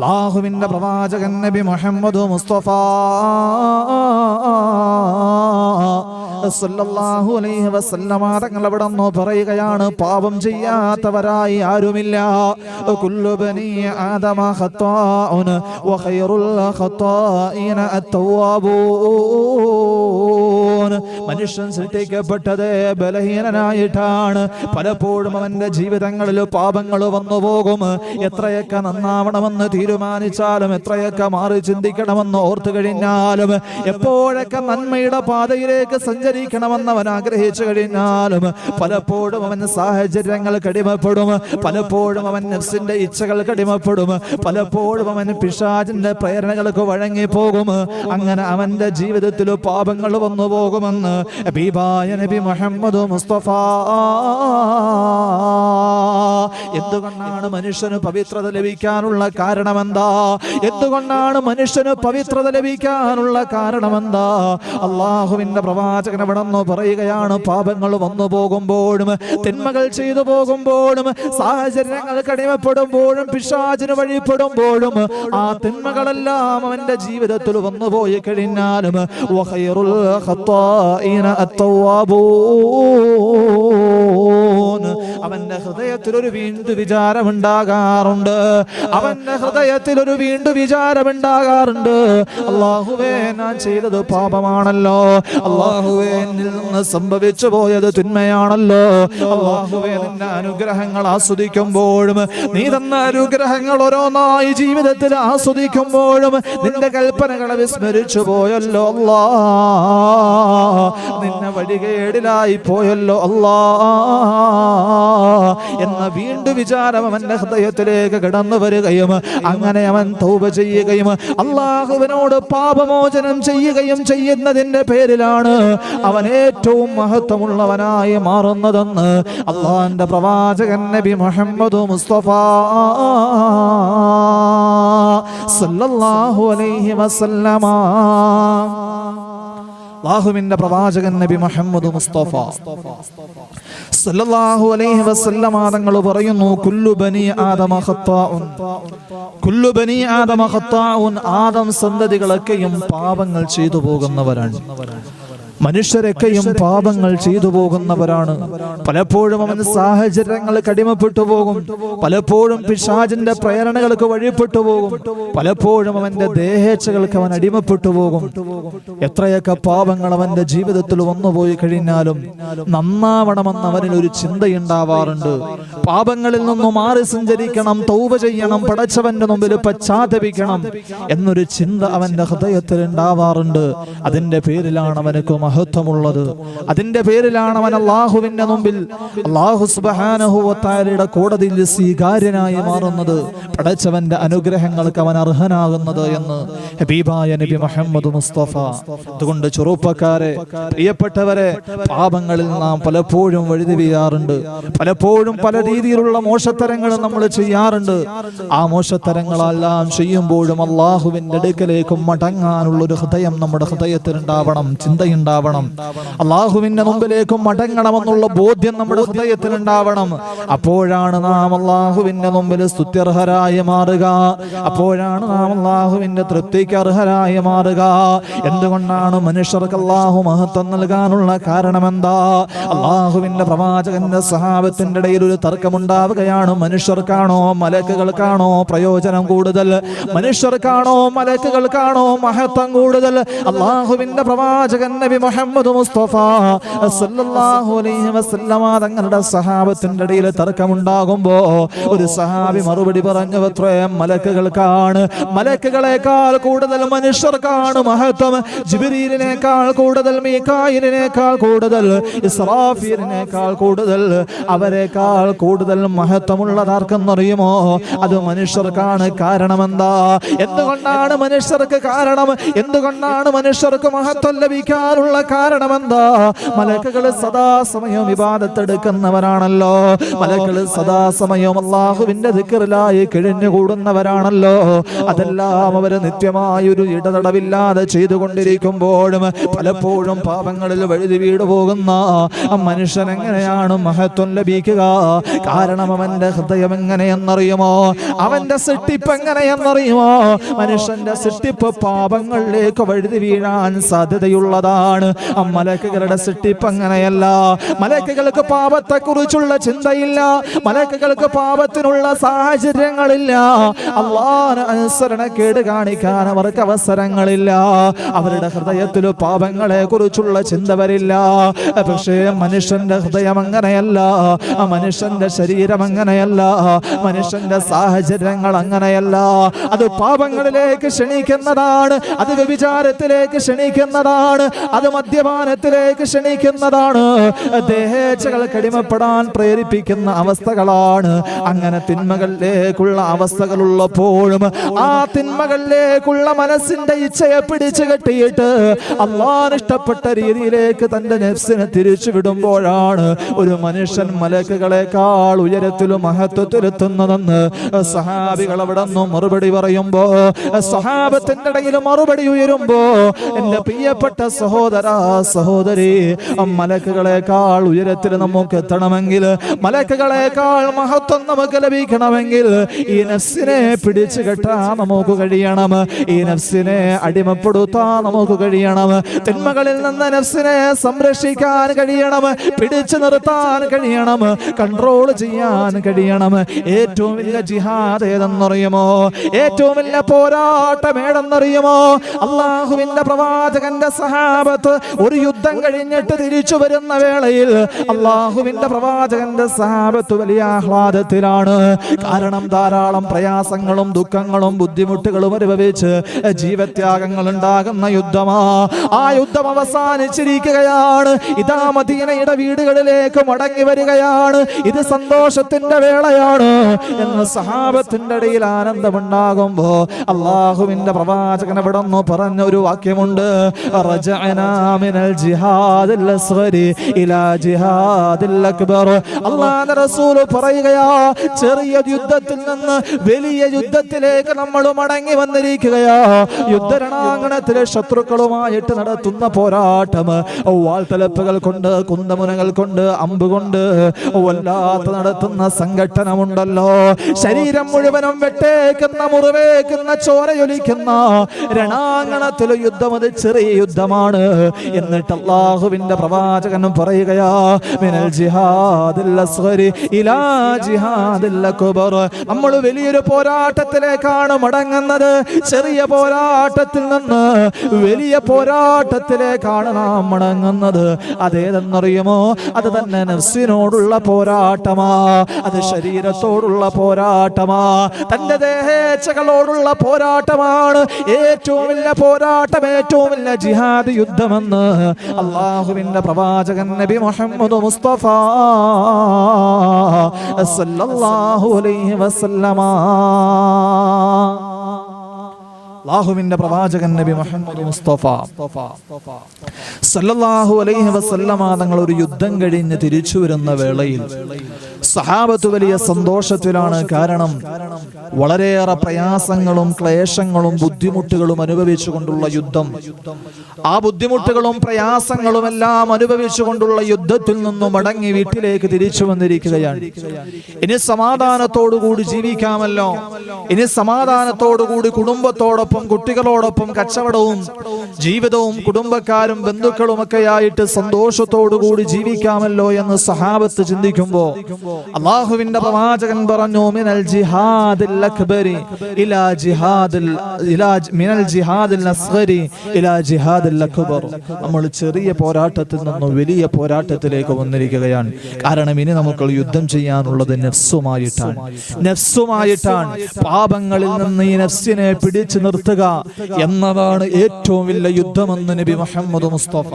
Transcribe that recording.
അള്ളാഹുവിന്റെ പ്രവാചകൻ നബി മുഹമ്മദ് മുസ്തഫ. തങ്ങൾ അവിടെ പറയുകയാണ് പാപം ചെയ്യാത്തവരായി ആരുമില്ല. മനുഷ്യൻ സൃഷ്ടിക്കപ്പെട്ടത് ബലഹീനനായിട്ടാണ്. പലപ്പോഴും അവന്റെ ജീവിതങ്ങളിൽ പാപങ്ങൾ വന്നു പോകും. എത്രയൊക്കെ നന്നാവണമെന്ന് തീരുമാനിച്ചാലും എത്രയൊക്കെ മാറി ചിന്തിക്കണമെന്ന് ഓർത്തു കഴിഞ്ഞാലും എപ്പോഴൊക്കെ നന്മയുടെ പാതയിലേക്ക് സഞ്ചരിക്കണമെന്ന് അവൻ ആഗ്രഹിച്ചു കഴിഞ്ഞാലും പലപ്പോഴും അവൻ സാഹചര്യങ്ങൾ കടിമപ്പെടും. പലപ്പോഴും അവൻ നെഫ്സിന്റെ ഇച്ഛകൾ കടിമപ്പെടും. പലപ്പോഴും അവൻ പിശാചിന്റെ പ്രേരണകൾക്ക് വഴങ്ങിപ്പോകും. അങ്ങനെ അവന്റെ ജീവിതത്തിൽ പാപങ്ങൾ വന്നു പോകുമെന്ന് ഹബീബായ നബി മുഹമ്മദ് മുസ്തഫ എന്തുകൊണ്ടാണ് മനുഷ്യന് പവിത്രത ലഭിക്കാനുള്ള കാരണമെന്താ? എന്തുകൊണ്ടാണ് മനുഷ്യന് പവിത്രത ലഭിക്കാനുള്ള കാരണമെന്താ? അള്ളാഹുവിന്റെ പ്രവാചകൻ അവിടെ നിന്ന് പറയുകയാണ് പാപങ്ങൾ വന്നു പോകുമ്പോഴും തിന്മകൾ ചെയ്തു പോകുമ്പോഴും സാഹചര്യങ്ങൾ കടിമപ്പെടുമ്പോഴും പിശാചിന് വഴിപ്പെടുമ്പോഴും ആ തിന്മകളെല്ലാം അവന്റെ ജീവിതത്തിൽ വന്നു പോയി കഴിഞ്ഞാലും അവന്റെ ഹൃദയത്തിൽ ഒരു വീണ്ടും വിചാരമുണ്ടാകാറുണ്ട്. അവന്റെ ഹൃദയത്തിൽ ഒരു വീണ്ടും വിചാരമുണ്ടാകാറുണ്ട്. അള്ളാഹുവേ ഞാൻ ചെയ്തത് പാപമാണല്ലോ. അള്ളാഹുവേ നിന്ന് സംഭവിച്ചു പോയത് തിന്മയാണല്ലോ. അള്ളാഹുവേ നിന്റെ അനുഗ്രഹങ്ങൾ ആസ്വദിക്കുമ്പോഴും നീ തന്ന അനുഗ്രഹങ്ങൾ ഓരോന്നായി ജീവിതത്തിൽ ആസ്വദിക്കുമ്പോഴും നിന്റെ കൽപ്പനകളെ വിസ്മരിച്ചു പോയല്ലോ അല്ലാ. നിന്നെ വഴികേടിലായി പോയല്ലോ അല്ലാ. എന്ന വീണ്ടും വിചാരം അവന്റെ ഹൃദയത്തിലേക്ക് കടന്നു വരികയും അങ്ങനെ അവൻ തൗബ ചെയ്യുകയും അള്ളാഹുവിനോട് പാപമോചനം ചെയ്യുകയും ചെയ്യുന്നതിന്റെ പേരിലാണ് അവൻ ഏറ്റവും മഹത്വമുള്ളവനായി മാറുന്നതെന്ന് അള്ളാഹന്റെ പ്രവാചകൻ നബി മുഹമ്മദ് മുസ്തഫ സല്ലല്ലാഹു അലൈഹി വസല്ലമ. അള്ളാഹുവിന്റെ പ്രവാചകൻ നബി മുഹമ്മദ് മുസ്തഫ. സല്ലല്ലാഹു അലൈഹി വസല്ലം തങ്ങൾ പറയുന്നു കുല്ലു ബനി ആദമ ഖത്താഉൻ. കുല്ലു ബനി ആദമ ഖത്താഉൻ ആദം സന്തതികളൊക്കെയും പാപങ്ങൾ ചെയ്തു പോകുന്നവരാണ്. മനുഷ്യരൊക്കെയും പാപങ്ങൾ ചെയ്തു പോകുന്നവരാണ്. പലപ്പോഴും അവൻ സാഹചര്യങ്ങൾ കടിമപ്പെട്ടു പോകും. പലപ്പോഴും പിശാചിന്റെ പ്രേരണകൾക്ക് വഴിപ്പെട്ടു പോകും. പലപ്പോഴും അവന്റെ ദേഹേച്ഛകൾക്ക് അവൻ അടിമപ്പെട്ടു പോകും. എത്രയൊക്കെ പാപങ്ങൾ അവന്റെ ജീവിതത്തിൽ വന്നുപോയി കഴിഞ്ഞാലും നന്നാവണമെന്ന് അവനിൽ ഒരു ചിന്തയുണ്ടാവാറുണ്ട്. പാപങ്ങളിൽ നിന്നും മാറി സഞ്ചരിക്കണം തൗവ ചെയ്യണം പടച്ചവന്റെ മുമ്പിൽ പശ്ചാത്തപിക്കണം എന്നൊരു ചിന്ത അവന്റെ ഹൃദയത്തിൽ ഉണ്ടാവാറുണ്ട് അതിന്റെ പേരിലാണ് അവനക്ക് മഹത്വമുള്ളത്. അതിന്റെ പേരിലാണ് അവൻ അള്ളാഹുവിന്റെ മുമ്പിൽ അള്ളാഹു സുബാനഹുവത്താരുടെ കോടതിയിൽ സ്വീകാര്യനായി മാറുന്നത്. പടച്ചവന്റെ അനുഗ്രഹങ്ങൾക്ക് അവൻ അർഹനാകുന്നത് എന്ന് ഹബീബായ നബി മുഹമ്മദ് മുസ്തഫ. അതുകൊണ്ട് ചെറുപ്പക്കാരെ പ്രിയപ്പെട്ടവരെ പാപങ്ങളിൽ നാം പലപ്പോഴും വഴുതിവിയാറുണ്ട്. പലപ്പോഴും പല രീതിയിലുള്ള മോശത്തരങ്ങൾ നമ്മൾ ചെയ്യാറുണ്ട്. ആ മോശത്തരങ്ങളെല്ലാം ചെയ്യുമ്പോഴും അള്ളാഹുവിന്റെ അടുക്കലേക്കും മടങ്ങാനുള്ള ഒരു ഹൃദയം നമ്മുടെ ഹൃദയത്തിൽ ഉണ്ടാവണം. അള്ളാഹുവിന്റെ മുമ്പിലേക്ക് മടങ്ങണമെന്നുള്ള ബോധ്യം നമ്മുടെ ഹൃദയത്തിൽ ഉണ്ടാവണം അപ്പോഴാണ് നാം അള്ളാഹുവിന്റെ മുമ്പിൽ സ്തുത്യർഹരായി മാറുക. അപ്പോഴാണ് നാം അള്ളാഹുവിന്റെ തൃപ്തിക്ക് അർഹരായി മാറുക. എന്തുകൊണ്ടാണ് മനുഷ്യർക്ക് അള്ളാഹു മഹത്വം നൽകാനുള്ള കാരണം എന്താ അള്ളാഹുവിന്റെ പ്രവാചകന്റെ സഹാബത്തിന്റെ ഇടയിൽ ഒരു തർക്കമുണ്ടാവുകയാണ്. മനുഷ്യർക്കാണോ മലക്കുകൾക്കാണോ പ്രയോജനം കൂടുതൽ? മനുഷ്യർക്കാണോ മലക്കുകൾക്കാണോ മഹത്വം കൂടുതൽ? അള്ളാഹുവിന്റെ പ്രവാചകൻ നബി മുഹമ്മദ് മുസ്തഫ സല്ലല്ലാഹു അലൈഹി വസല്ലമ തങ്ങളുടെ സഹാബത്തിന്റെ ഇടയിൽ തർക്കമുണ്ടാകുമ്പോ ഒരു സഹാബി മറുപടി പറഞ്ഞു അത്രേ മലക്കുകൾക്കാണ്. മലക്കുകളെക്കാൾ കൂടുതൽ മനുഷ്യർക്കാണ് മഹത്വം. ജിബിരീലിനേക്കാൾ കൂടുതൽ മീക്കായിലിനേക്കാൾ കൂടുതൽ ഇസ്രാഫീലിനേക്കാൾ കൂടുതൽ അവരെക്കാൾ കൂടുതൽ മഹത്വമുള്ളതാർക്കെന്നറിയുമോ? അത് മനുഷ്യർക്കാണ് കാരണമെന്താ? എന്തുകൊണ്ടാണ് മനുഷ്യർക്ക് കാരണം? എന്തുകൊണ്ടാണ് മനുഷ്യർക്ക് മഹത്വം ലഭിക്കാനുള്ള കാരണം എന്താ മലക്കുകൾ സദാസമയം വിവാദത്തെടുക്കുന്നവരാണല്ലോ. മലക്കുകൾ സദാസമയം അള്ളാഹുവിന്റെ ദിക്കറിലായി കിഴിഞ്ഞുകൂടുന്നവരാണല്ലോ. അതെല്ലാം അവർ നിത്യമായൊരു ഇടതടവില്ലാതെ ചെയ്തുകൊണ്ടിരിക്കുമ്പോഴും പലപ്പോഴും പാപങ്ങളിൽ വഴുതി വീട് പോകുന്ന മനുഷ്യൻ എങ്ങനെയാണ് മഹത്വം ലഭിക്കുക? കാരണം അവന്റെ ഹൃദയം എങ്ങനെയെന്നറിയുമോ? അവന്റെ സൃഷ്ടിപ്പ് എങ്ങനെയെന്നറിയുമോ? മനുഷ്യന്റെ സൃഷ്ടിപ്പ് പാപങ്ങളിലേക്ക് വഴുതി വീഴാൻ സാധ്യതയുള്ളതാണ്. ആ മലക്കുകളുടെ അങ്ങനെയല്ല. മലക്കുകൾക്ക് പാപത്തെ കുറിച്ചുള്ള ചിന്തയില്ല. മലക്കുകൾക്ക് പാപത്തിനുള്ള സാഹചര്യങ്ങളില്ല. അള്ളാഹ് അനുസരണക്കേട് കാണിക്കാൻ അവർക്ക് അവസരങ്ങളില്ല. അവരുടെ ഹൃദയത്തിൽ പാപങ്ങളെ കുറിച്ചുള്ള ചിന്ത വരില്ല. പക്ഷേ മനുഷ്യന്റെ ഹൃദയം അങ്ങനെയല്ല. മനുഷ്യന്റെ ശരീരം അങ്ങനെയല്ല. മനുഷ്യന്റെ സാഹചര്യങ്ങൾ അങ്ങനെയല്ല. അത് പാപങ്ങളിലേക്ക് ക്ഷണിക്കുന്നതാണ്. അത് വ്യഭിചാരത്തിലേക്ക് ക്ഷണിക്കുന്നതാണ്. അത് മദ്യപാനത്തിലേക്ക് ക്ഷണിക്കുന്നതാണ്. ദേഹേച്ഛകൾ കടിമപ്പെടാൻ പ്രേരിപ്പിക്കുന്ന അവസ്ഥകളാണ്. അങ്ങനെ തിന്മകളിലേക്കുള്ള അവസ്ഥകളുള്ളപ്പോഴും ആ തിന്മകളിലേക്കുള്ള മനസ്സിന്റെ ഇച്ഛയെ പിടിച്ചു കെട്ടിയിട്ട് അള്ളാൻ ഇഷ്ടപ്പെട്ട രീതിയിലേക്ക് തന്റെ നെഫ്സിനെ തിരിച്ചു വിടുമ്പോഴാണ് ഒരു മനുഷ്യൻ മലക്കുകളെക്കാൾ ഉയരത്തിലും മഹത്വത്തിലെത്തുന്നതെന്ന് സഹാബികൾ അവിടെ നിന്ന് മറുപടി പറയുമ്പോ സഹാബത്തിന്റെ ഇടയിൽ മറുപടി ഉയരുമ്പോ എന്റെ പ്രിയപ്പെട്ട സഹോദര. സഹോദരി മലക്കുകളെക്കാൾ ഉയരത്തിൽ നമുക്ക് എത്തണമെങ്കിൽ മലക്കുകളെക്കാൾ മഹത്വം നമുക്ക് ലഭിക്കണമെങ്കിൽ ഈ നഫ്സിനെ പിടിച്ചു കെട്ടാൻ നമുക്ക് കഴിയണം. ഈ നഫ്സിനെ അടിമപ്പെടുത്താൻ നമുക്ക് കഴിയണം. തിന്മകളിൽ നിന്ന് നഫ്സിനെ സംരക്ഷിക്കാൻ കഴിയണം. പിടിച്ചു നിർത്താൻ കഴിയണം. കൺട്രോൾ ചെയ്യാൻ കഴിയണം. ഏറ്റവും വലിയ ജിഹാദ് ഏതെന്നറിയുമോ? ഏറ്റവും വലിയ പോരാട്ടം ഏതെന്നറിയുമോ? അള്ളാഹുവിന്റെ പ്രവാചകന്റെ സഹാബത്ത് ഒരു യുദ്ധം കഴിഞ്ഞിട്ട് തിരിച്ചു വരുന്ന വേളയിൽ അള്ളാഹുവിന്റെ പ്രവാചകന്റെ സഹാബത്ത് വലിയ ആഹ്ലാദത്തിലാണ്. കാരണം ധാരാളം പ്രയാസങ്ങളും ദുഃഖങ്ങളും ബുദ്ധിമുട്ടുകളും അനുഭവിച്ച് ജീവത്യാഗങ്ങൾ ഉണ്ടാകുന്ന യുദ്ധമാ. ആ യുദ്ധം അവസാനിച്ചിരിക്കുകയാണ്. ഇതാ മദീനയുടെ വീടുകളിലേക്ക് മടങ്ങി വരികയാണ്. ഇത് സന്തോഷത്തിന്റെ വേളയാണ് എന്ന് സഹാബത്തിന്റെ ഇടയിൽ ആനന്ദമുണ്ടാകുമ്പോ അള്ളാഹുവിന്റെ പ്രവാചകൻ ഇവിടെ നിന്ന് പറഞ്ഞ ഒരു വാക്യമുണ്ട്. റജഅനാ മിനൽ ജിഹാദിൽ അസ്ഗരി ഇലാ ജിഹാദിൽ അക്ബർ. അള്ളാഹുവിന്റെ റസൂൽ പറയുകയാ ചെറിയ യുദ്ധത്തിൽ നിന്ന് വലിയ യുദ്ധത്തിലേക്ക് നമ്മൾ മടങ്ങി വന്നിരിക്കുകയാ. യുദ്ധരണാങ്കണത്തിലെ ശത്രുക്കളുമായിട്ട് നടത്തുന്ന പോരാട്ടം വാൾത്തലപ്പുകൾ കൊണ്ട് കുന്തമുനകൾ കൊണ്ട് അമ്പ് കൊണ്ട് വല്ലാത്ത നടത്തുന്ന സംഘട്ടനമുണ്ടല്ലോ. ശരീരം മുഴുവനും വെട്ടേക്കുന്ന മുറിവേക്കുന്ന ചോരയൊലിക്കുന്ന രണാങ്കണത്തിലെ യുദ്ധം അത് ചെറിയ യുദ്ധമാണ്. എന്നിട്ട് അള്ളാഹുവിന്റെ പ്രവാചകനും പറയുകയാ മിനൽ ജിഹാദിൽ അസ്ഗരി ഇലാ ജിഹാദിൽ നമ്മൾ വലിയൊരു പോരാട്ടത്തിലേക്കാണ് മടങ്ങുന്നത്. ചെറിയ പോരാട്ടത്തിൽ നിന്ന് വലിയ പോരാട്ടത്തിലേക്കാണ് നാം മടങ്ങുന്നത്. അതേതെന്നറിയുമോ? അത് തന്നെ നഫ്സിനോടുള്ള പോരാട്ടമാ. അത് ശരീരത്തോടുള്ള പോരാട്ടമാ. തന്റെ ദേഹേച്ഛകളോടുള്ള പോരാട്ടമാണ്. ഏറ്റവും വലിയ പോരാട്ടം ഏറ്റവും വലിയ ജിഹാദ് യുദ്ധമെന്ന് അള്ളാഹുവിന്റെ പ്രവാചകൻ നബി മുഹമ്മദ് മുസ്തഫ സല്ലല്ലാഹു അലൈഹി വസല്ലമ. അള്ളാഹുവിന്റെ പ്രവാചകൻ നബി മുഹമ്മദ് മുസ്തഫ സല്ലല്ലാഹു അലൈഹി വസല്ലമ തങ്ങൾ ഒരു യുദ്ധം കഴിഞ്ഞ് തിരിച്ചു വരുന്ന വേളയിൽ സഹാബത്ത് വലിയ സന്തോഷത്തിലാണ് കാരണം വളരെയേറെ പ്രയാസങ്ങളും ക്ലേശങ്ങളും ബുദ്ധിമുട്ടുകളും അനുഭവിച്ചുകൊണ്ടുള്ള യുദ്ധം. ആ ബുദ്ധിമുട്ടുകളും പ്രയാസങ്ങളും എല്ലാം അനുഭവിച്ചുകൊണ്ടുള്ള യുദ്ധത്തിൽ നിന്നും മടങ്ങി വീട്ടിലേക്ക് തിരിച്ചു വന്നിരിക്കുകയാണ്. ഇനി സമാധാനത്തോടുകൂടി ജീവിക്കാമല്ലോ. ഇനി സമാധാനത്തോടുകൂടി കുടുംബത്തോടൊപ്പം കുട്ടികളോടൊപ്പം കച്ചവടവും ജീവിതവും കുടുംബക്കാരും ബന്ധുക്കളും ഒക്കെ സന്തോഷത്തോടുകൂടി ജീവിക്കാമല്ലോ എന്ന് സഹാബത്ത് ചിന്തിക്കുമ്പോ അള്ളാഹുവിന്റെ പ്രവാചകൻ പറഞ്ഞു മിനൽ ജിഹാദിൽ അക്ബരി ഇലാ ജിഹാദിൽ ഇലാ മിനൽ ജിഹാദിൽ അസ്ഗരി ഇലാ ജിഹാദിൽ അക്ബർ. നമ്മൾ ചെറിയ പോരാട്ടത്തിൽ നിന്ന് വലിയ പോരാട്ടത്തിലേക്ക് വന്നിരിക്കുകയാണ്. കാരണം ഇനി നമുക്ക് യുദ്ധം ചെയ്യാനുള്ളത് നഫ്സുമായിട്ടാണ്. നഫ്സുമായിട്ടാണ്. പാപങ്ങളിൽ നിന്ന് ഈ നഫ്സിനെ പിടിച്ചു നിർത്തുക എന്നതാണ് ഏറ്റവും വലിയ യുദ്ധമെന്ന് നബി മുഹമ്മദ് മുസ്തഫ.